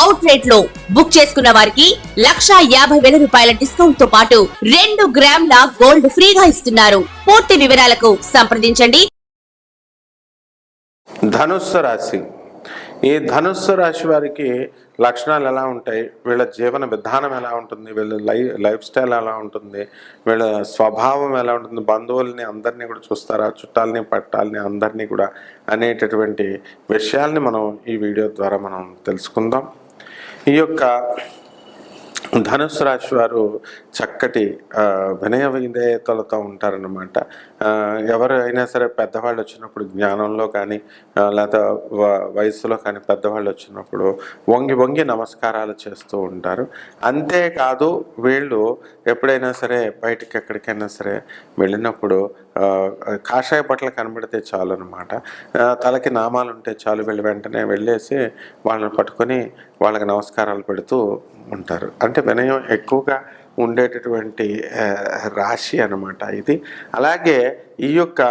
అవుట్లెట్లో book చేసుకున్న వారికి లక్షా యాభై వేల రూపాయల డిస్కౌంట్తో పాటు రెండు గ్రాముల గోల్డ్ ఫ్రీగా ఇస్తున్నారు. పూర్తి వివరాలకు సంప్రదించండి. ధనుస్సు రాశి. ఈ ధనుస్సు రాశి వారికి లక్షణాలు ఎలా ఉంటాయి? వీళ్ళ జీవన విధానం ఎలా ఉంటుంది? వీళ్ళ లై లైఫ్ స్టైల్ ఎలా ఉంటుంది? వీళ్ళ స్వభావం ఎలా ఉంటుంది? బంధువుల్ని అందరినీ కూడా చూస్తారా? చుట్టాలని పట్టాలని అందరినీ కూడా అనేటటువంటి విషయాల్ని మనం ఈ వీడియో ద్వారా మనం తెలుసుకుందాం. ఈ యొక్క ధనుసు రాశి వారు చక్కటి వినయ విధేయతలతో ఉంటారన్నమాట. ఎవరు అయినా సరే పెద్దవాళ్ళు వచ్చినప్పుడు జ్ఞానంలో కానీ లేదా వయసులో కానీ పెద్దవాళ్ళు వచ్చినప్పుడు వంగి వంగి నమస్కారాలు చేస్తూ ఉంటారు. అంతేకాదు వీళ్ళు ఎప్పుడైనా సరే బయటికి ఎక్కడికైనా సరే వెళ్ళినప్పుడు కాషాయ బట్టలు కనబడితే చాలు అనమాట తలకి నామాలు ఉంటే చాలు వీళ్ళు వెంటనే వెళ్ళేసి వాళ్ళని పట్టుకొని వాళ్ళకి నమస్కారాలు పెడుతూ ఉంటారు. అంటే వినయం ఎక్కువగా ఉండేటటువంటి రాశి అనమాట ఇది. అలాగే ఈ యొక్క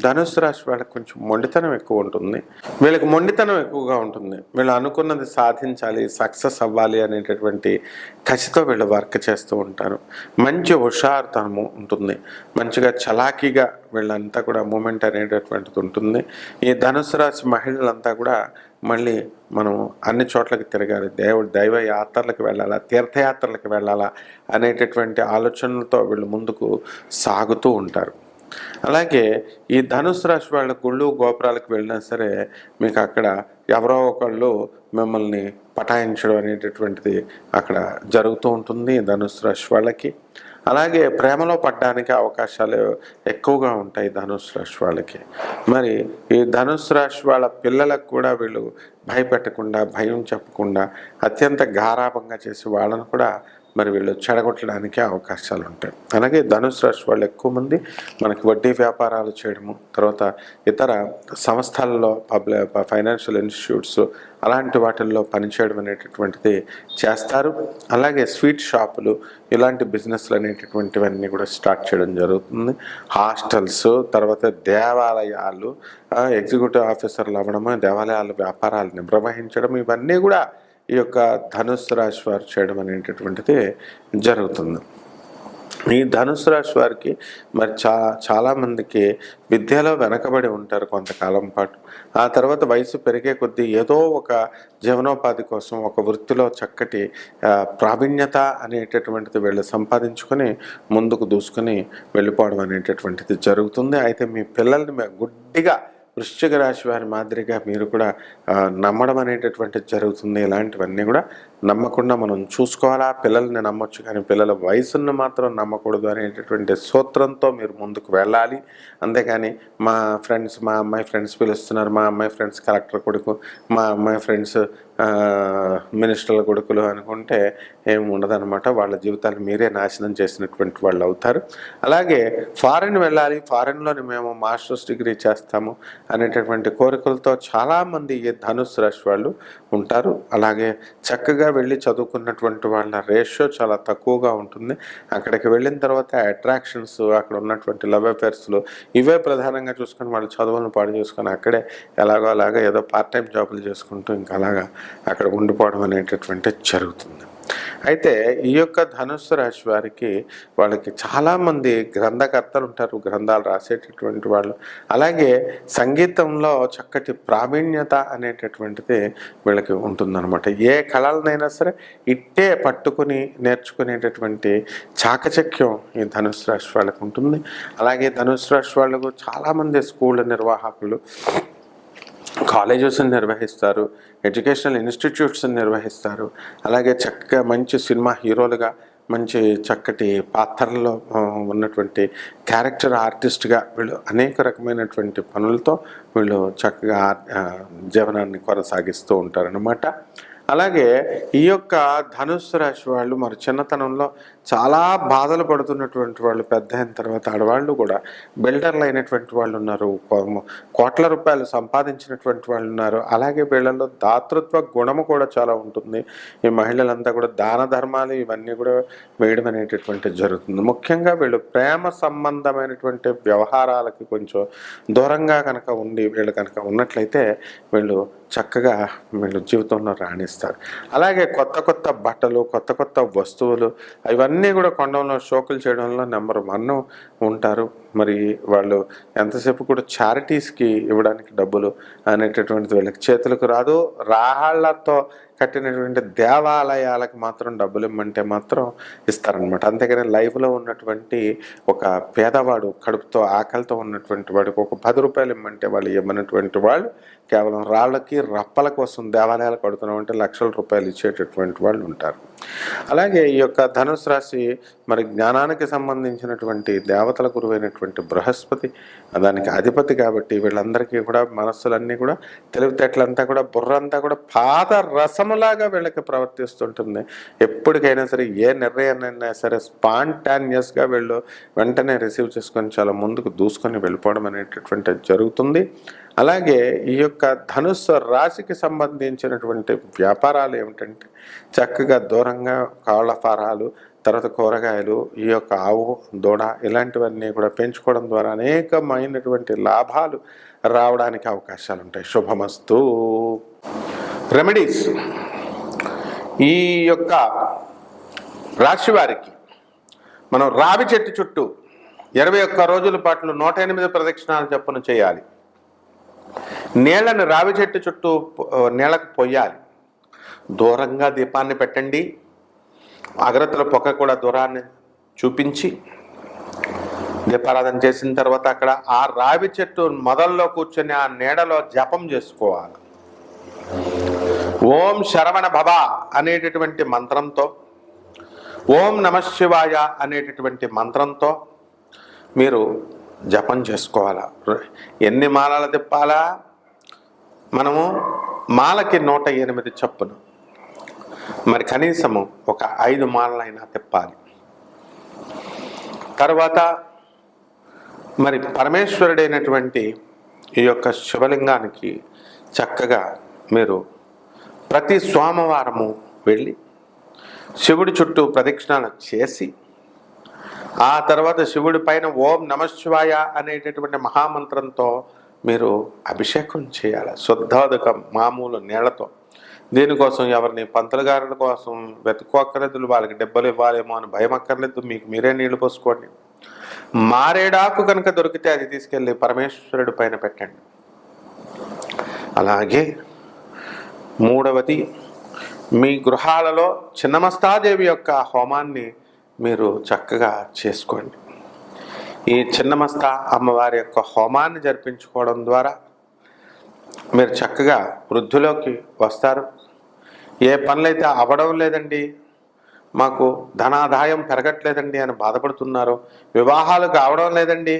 ధనుసు రాశి వాళ్ళకి కొంచెం మొండితనం ఎక్కువ ఉంటుంది. వీళ్ళకి మొండితనం ఎక్కువగా ఉంటుంది. వీళ్ళు అనుకున్నది సాధించాలి సక్సెస్ అవ్వాలి అనేటటువంటి కసితో వీళ్ళు వర్క్ చేస్తూ ఉంటారు. మంచి హుషారుతనము ఉంటుంది. మంచిగా చలాకీగా వీళ్ళంతా కూడా మూమెంట్ అనేటటువంటిది ఉంటుంది. ఈ ధనుసు రాశి మహిళలంతా కూడా మళ్ళీ మనం అన్ని చోట్లకి తిరగాలి. దేవుడు దైవ యాత్రలకు వెళ్ళాలా తీర్థయాత్రలకు వెళ్ళాలా అనేటటువంటి ఆలోచనలతో వీళ్ళు ముందుకు సాగుతూ ఉంటారు. అలాగే ఈ ధనుసు రాశి వాళ్ళ గుళ్ళు గోపురాలకు వెళ్ళినా సరే మీకు అక్కడ ఎవరో ఒకళ్ళు మిమ్మల్ని పటాయించడం అనేటటువంటిది అక్కడ జరుగుతూ ఉంటుంది ధనుసు రాశి వాళ్ళకి. అలాగే ప్రేమలో పడ్డానికి అవకాశాలు ఎక్కువగా ఉంటాయి ధనుసు రాశి వాళ్ళకి. మరి ఈ ధనుసు రాశి వాళ్ళ పిల్లలకు కూడా వీళ్ళు భయపెట్టకుండా భయం చెప్పకుండా అత్యంత గారాభంగా చేసి వాళ్ళను కూడా మరి వీళ్ళు చెడగొట్టడానికి అవకాశాలు ఉంటాయి అలాగే ధనుసు రాశి వాళ్ళు ఎక్కువ మంది మనకి వడ్డీ వ్యాపారాలు చేయడము తర్వాత ఇతర సంస్థల్లో పబ్లిక్ ఫైనాన్షియల్ ఇన్స్టిట్యూట్స్ అలాంటి వాటిల్లో పనిచేయడం అనేటటువంటిది చేస్తారు. అలాగే స్వీట్ షాపులు ఇలాంటి బిజినెస్లు అనేటటువంటివన్నీ కూడా స్టార్ట్ చేయడం జరుగుతుంది. హాస్టల్స్ తర్వాత దేవాలయాలు ఎగ్జిక్యూటివ్ ఆఫీసర్లు అవ్వడము దేవాలయాల వ్యాపారాలు నిర్వహించడం ఇవన్నీ కూడా ఈ యొక్క ధనుస్సు రాశి వారు చేయడం అనేటటువంటిది జరుగుతుంది. ఈ ధనుసు రాశి వారికి మరి చా చాలామందికి విద్యలో వెనకబడి ఉంటారు కొంతకాలం పాటు. ఆ తర్వాత వయసు పెరిగే కొద్దీ ఏదో ఒక జీవనోపాధి కోసం ఒక వృత్తిలో చక్కటి ప్రావీణ్యత అనేటటువంటిది వీళ్ళు సంపాదించుకొని ముందుకు దూసుకొని వెళ్ళిపోవడం అనేటటువంటిది జరుగుతుంది. అయితే మీ పిల్లల్ని గుడ్డిగా వృశ్చిక రాశి వారి మాదిరిగా మీరు కూడా నమ్మడం అనేటటువంటిది జరుగుతుంది. ఇలాంటివన్నీ కూడా నమ్మకుండా మనం చూసుకోవాలా? పిల్లల్ని నమ్మొచ్చు కానీ పిల్లల వయసును మాత్రం నమ్మకూడదు అనేటటువంటి సూత్రంతో మీరు ముందుకు వెళ్ళాలి. అంతేకాని మా ఫ్రెండ్స్ మా అమ్మాయి ఫ్రెండ్స్ పిలుస్తున్నారు. మా అమ్మాయి ఫ్రెండ్స్ కలెక్టర్ కొడుకు మా అమ్మాయి ఫ్రెండ్స్ మినిస్టర్ల కొడుకులు అనుకుంటే ఏమి ఉండదన్నమాట. వాళ్ళ జీవితాలు మీరే నాశనం చేసినటువంటి వాళ్ళు అవుతారు. అలాగే ఫారెన్ వెళ్ళాలి. ఫారెన్లోని మేము మాస్టర్స్ డిగ్రీ చేస్తాము. అనేటటువంటి కోరికలతో చాలామంది ఈ ధనుసు రాశి వాళ్ళు ఉంటారు. అలాగే చక్కగా వెళ్ళి చదువుకున్నటువంటి వాళ్ళ రేషియో చాలా తక్కువగా ఉంటుంది. అక్కడికి వెళ్ళిన తర్వాత అట్రాక్షన్స్ అక్కడ ఉన్నటువంటి లవ్ అఫేర్స్లు ఇవే ప్రధానంగా చూసుకొని వాళ్ళు చదువులను పాడు చేసుకొని అక్కడే ఎలాగో అలాగా ఏదో పార్ట్ టైం జాబులు చేసుకుంటూ ఇంకా అలాగా అక్కడ ఉండిపోవడం అనేటటువంటి జరుగుతుంది. అయితే ఈ యొక్క ధనుస్సు రాశి వారికి వాళ్ళకి చాలామంది గ్రంథకర్తలు ఉంటారు గ్రంథాలు రాసేటటువంటి వాళ్ళు. అలాగే సంగీతంలో చక్కటి ప్రావీణ్యత అనేటటువంటిది వీళ్ళకి ఉంటుందన్నమాట. ఏ కళలనైనా సరే ఇట్టే పట్టుకుని నేర్చుకునేటటువంటి చాకచక్యం ఈ ధనుస్సు రాశి వాళ్ళకి ఉంటుంది. అలాగే ధనుస్సు రాశి వాళ్ళకు చాలామంది స్కూల్ నిర్వాహకులు కాలేజెస్ని నిర్వహిస్తారు ఎడ్యుకేషనల్ ఇన్స్టిట్యూట్స్ని నిర్వహిస్తారు. అలాగే చక్కగా మంచి సినిమా హీరోలుగా మంచి చక్కటి పాత్రల్లో ఉన్నటువంటి క్యారెక్టర్ ఆర్టిస్ట్గా వీళ్ళు అనేక రకమైనటువంటి పనులతో వీళ్ళు చక్కగా జీవనాన్ని కొనసాగిస్తూ ఉంటారనమాట అలాగే ఈ యొక్క ధనుస్సు రాశి వాళ్ళు మరి చిన్నతనంలో చాలా బాధలు పడుతున్నటువంటి వాళ్ళు పెద్ద అయిన తర్వాత ఆడవాళ్ళు కూడా బిల్డర్లు అయినటువంటి వాళ్ళు ఉన్నారు. కోట్ల రూపాయలు సంపాదించినటువంటి వాళ్ళు ఉన్నారు. అలాగే వీళ్ళలో దాతృత్వ గుణము కూడా చాలా ఉంటుంది. ఈ మహిళలంతా కూడా దాన ధర్మాలు ఇవన్నీ కూడా వేయడం అనేటటువంటి జరుగుతుంది. ముఖ్యంగా వీళ్ళు ప్రేమ సంబంధమైనటువంటి వ్యవహారాలకి కొంచెం దూరంగా కనుక ఉండి వీళ్ళు కనుక ఉన్నట్లయితే వీళ్ళు చక్కగా వీళ్ళు జీవితంలో రాణిస్తారు. అలాగే కొత్త కొత్త బట్టలు కొత్త కొత్త వస్తువులు ఇవన్నీ కూడా కొండంలో షోకులు చేయడంలో నెంబర్ వన్ ఉంటారు మరి వాళ్ళు ఎంతసేపు కూడా చారిటీస్కి ఇవ్వడానికి డబ్బులు అనేటటువంటిది వీళ్ళకి చేతులకు రాదు. రాళ్ళతో కట్టినటువంటి దేవాలయాలకు మాత్రం డబ్బులు ఇమ్మంటే మాత్రం ఇస్తారనమాట అంతేగాని లైఫ్లో ఉన్నటువంటి ఒక పేదవాడు కడుపుతో ఆకలితో ఉన్నటువంటి వాడికి ఒక పది రూపాయలు ఇమ్మంటే వాళ్ళు ఇవ్వనటువంటి వాళ్ళు కేవలం రాళ్ళకి రప్పల కోసం దేవాలయాలు కడుతున్నామంటే లక్షల రూపాయలు ఇచ్చేటటువంటి వాళ్ళు ఉంటారు. అలాగే ఈ యొక్క ధనుసు రాశి మరి జ్ఞానానికి సంబంధించినటువంటి దేవతల గురువైనటువంటి బృహస్పతి దానికి అధిపతి కాబట్టి వీళ్ళందరికీ కూడా మనస్సులన్నీ కూడా తెలివితేటలంతా కూడా బుర్రంతా కూడా పాత రసములాగా వీళ్ళకి ప్రవర్తిస్తుంటుంది. ఎప్పటికైనా సరే ఏ నిర్ణయాన్నైనా సరే స్పాంటానియస్గా వీళ్ళు వెంటనే రిసీవ్ చేసుకొని చాలా ముందుకు దూసుకొని వెళ్ళిపోవడం అనేటటువంటి జరుగుతుంది. అలాగే ఈ యొక్క ధనుస్సు రాశికి సంబంధించినటువంటి వ్యాపారాలు ఏమిటంటే చక్కగా దూరంగా కాళ్ళ ఫారాలు తర్వాత కూరగాయలు ఈ యొక్క ఆవు దూడ ఇలాంటివన్నీ కూడా పెంచుకోవడం ద్వారా అనేకమైనటువంటి లాభాలు రావడానికి అవకాశాలు ఉంటాయి శుభమస్తు. రెమెడీస్ ఈ యొక్క రాశి వారికి మనం రావి చెట్టు చుట్టూ ఇరవై ఒక్క రోజుల పాటు నూట ఎనిమిది ప్రదక్షిణాలు చొప్పున చేయాలి. నీళ్ళను రావి చెట్టు చుట్టూ నీళ్ళకు పొయ్యాలి. దూరంగా దీపాన్ని పెట్టండి. అగరత్తుల పొక్క కూడా దూరాన్ని చూపించి దీపారాధన చేసిన తర్వాత అక్కడ ఆ రావి చెట్టు మొదల్లో కూర్చొని ఆ నీడలో జపం చేసుకోవాలి. ఓం శరవణ భవ అనేటటువంటి మంత్రంతో ఓం నమశివాయ అనేటటువంటి మంత్రంతో మీరు జపం చేసుకోవాలా? ఎన్ని మాలలు తిప్పాలా? మనము మాలకి నూట ఎనిమిది చొప్పున. మరి కనీసము ఒక ఐదు మాలలైనా తిప్పాలి. తర్వాత మరి పరమేశ్వరుడైనటువంటి ఈ యొక్క శివలింగానికి చక్కగా మీరు ప్రతి సోమవారము వెళ్ళి శివుడి చుట్టూ ప్రదక్షిణాలు చేసి ఆ తర్వాత శివుడి పైన ఓం నమశివాయ అనేటటువంటి మహామంత్రంతో మీరు అభిషేకం చేయాలి. శుద్ధోదకం మామూలు నీళ్ళతో. దీనికోసం ఎవరిని పంతులు గారుల కోసం వెతుక్కోక్కర్లేదు వాళ్ళకి డెబ్బలు ఇవ్వాలేమో అని భయం అక్కర్లేదు మీకు మీరే నీళ్ళు పోసుకోండి. మారేడాకు కనుక దొరికితే అది తీసుకెళ్ళి పరమేశ్వరుడి పైన పెట్టండి. అలాగే మూడవది మీ గృహాలలో చిన్నమస్తాదేవి యొక్క హోమాన్ని మీరు చక్కగా చేసుకోండి. ఈ చిన్నమస్తా అమ్మవారి యొక్క హోమాన్ని జరిపించుకోవడం ద్వారా మీరు చక్కగా వృద్ధిలోకి వస్తారు. ఏ పనులైతే అవ్వడం లేదండి మాకు ధనాదాయం పెరగట్లేదండి అని బాధపడుతున్నారు వివాహాలు కావడం లేదండి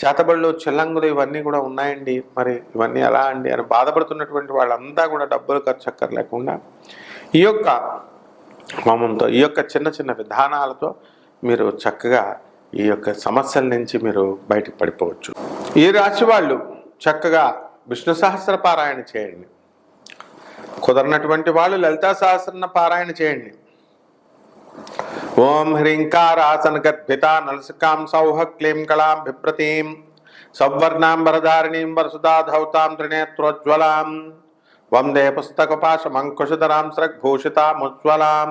చేతబళ్ళు చిల్లంగులు ఇవన్నీ కూడా ఉన్నాయండి. మరి ఇవన్నీ ఎలా అండి అని బాధపడుతున్నటువంటి వాళ్ళంతా కూడా డబ్బులు ఖర్చు అక్కర్లేకుండా ఈ యొక్క హోమంతో ఈ యొక్క చిన్న చిన్న విధానాలతో మీరు చక్కగా ఈ యొక్క సమస్యల నుంచి మీరు బయటకు పడిపోవచ్చు. ఈ రాశి వాళ్ళు చక్కగా విష్ణు సహస్ర పారాయణ చేయండి. కుదరనటువంటి వాళ్ళు లలితా సహస్రన పారాయణ చేయండి. ఓం హ్రీంకారాసన గర్భిత నలసికాం సౌహ క్లీం కళాం బిభ్రతీం సౌవర్ణాం వరధారిణీం వరసుధాధౌతాం త్రినేత్రోజ్వలాం వందే పుస్తకపాశమంకుశధరాం స్రగ్భూషితాముజ్వలాం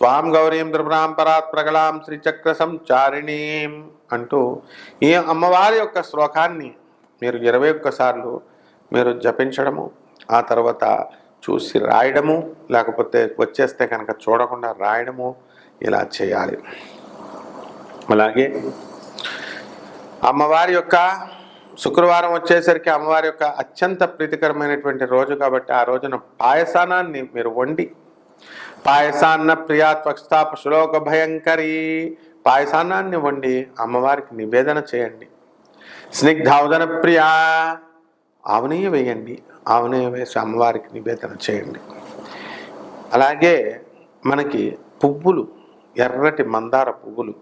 త్వాం గౌరీం త్రిపురాం పరాత్ ప్రగళాం శ్రీచక్ర సంచారిణీం అంటూ ఈ అమ్మవారి యొక్క శ్లోకాన్ని మీరు ఇరవై ఒక్కసార్లు మీరు జపించడము ఆ తర్వాత చూసి రాయడము లేకపోతే వచ్చేస్తే కనుక చూడకుండా రాయడము ఇలా చేయాలి. అలాగే అమ్మవారి యొక్క శుక్రవారం వచ్చేసరికి అమ్మవారి యొక్క అత్యంత ప్రీతికరమైనటువంటి రోజు కాబట్టి ఆ రోజున పాయసానాన్ని మీరు వండి పాయసాన్న ప్రియా త్వక్స్తాప శ్లోక భయంకరి పాయసానాన్ని వండి అమ్మవారికి నివేదన చేయండి. స్నిగ్ధావదన ప్రియా ఆవనీయ వేయండి. ఆవునీయ వేసి అమ్మవారికి నివేదన చేయండి. అలాగే మనకి పువ్వులు ఎర్రటి మందార పువ్వులు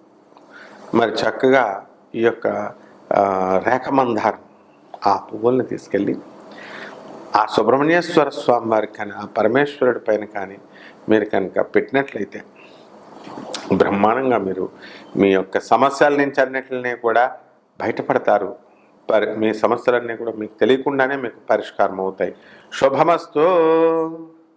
మరి చక్కగా ఈ యొక్క రేఖ మందారం ఆ పువ్వుల్ని తీసుకెళ్ళి ఆ సుబ్రహ్మణ్యేశ్వర స్వామి వారికి కానీ ఆ పరమేశ్వరుడి పైన కానీ మీరు కనుక పెట్టినట్లయితే బ్రహ్మాండంగా మీరు మీ యొక్క సమస్యల నుంచి అన్నిటిని కూడా బయటపడతారు. పరి మీ సమస్యలన్నీ కూడా మీకు తెలియకుండానే మీకు పరిష్కారం అవుతాయి శుభమస్తు.